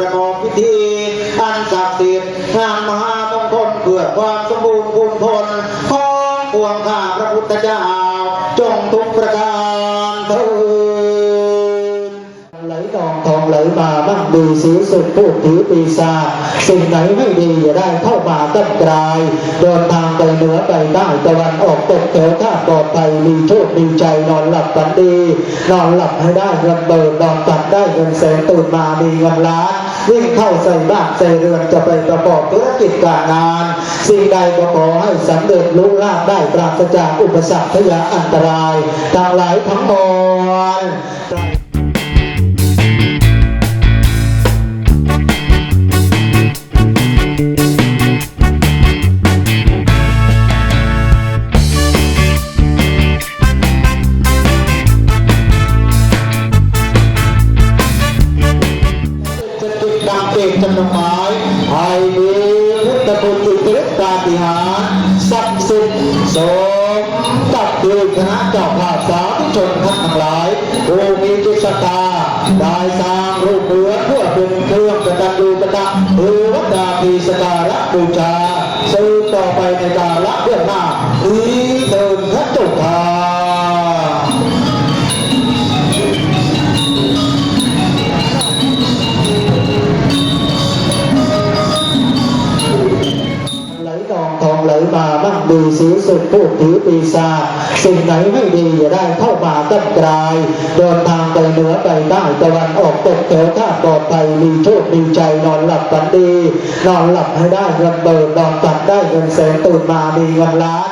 ประกอบพิธีอันศักดิ์สิทธิ์งานมหามงคลเพื่อความสมบูรณ์ภูมิพลของปวงข้าพระพุทธเจ้าจงทุ ไหลมามั่งมีสีสุดพูดถือปีศาจสิ่งไหนไม่ดีอย่าได้เข้ามาตั้งกลายเดินทางไปเหนือไปใต้ตะวันออกตกแถวท่าปลอดภัยมีโชคมีใจนอนหลับฝันดี นอนหลับให้ได้เงินเบิกนอนตัดได้เงินแสนตื่นมามีเงินล้านวิ่งเข้าใส่บ้านใส่เรือนจะไปประกอบธุรกิจการงาน สิ่งใดก็ขอให้สำเร็จลุล่าได้ปราศจากอุปสรรคพยาอันตรายทั้งหลายทั้งมวล จะติดตามเอกจำนวนหมายให้มีพุทธคุณอิทธิฤทธิปาฏิหาริย์ศักดิ์สิทธิ์สมกับโดยคณะเจ้าภาพสาธุชนท่านทั้งหลายผู้มีจิตศรัทธาได้สร้างรูปเหมือนเพื่อเป็นเครื่องกตัญญูกตะดับหรือวัดดาพีสการะบูชาสืบต่อไปในกาลเบื้องหน้านี้เดิน ทองไหลมามั่งมีสีสุดพูดถือปีศาจสิ่งไหนไม่ดีอย่าได้เข้ามาตั้งกลายเดินทางไปเหนือไปใต้ตะวันออกตกแถวท่าปลอดภัยมีโชคมีใจนอนหลับฝันดี นอนหลับให้ได้เงินเบิกนอนตัดได้เงินแสนตื่นมามีเงินล้าน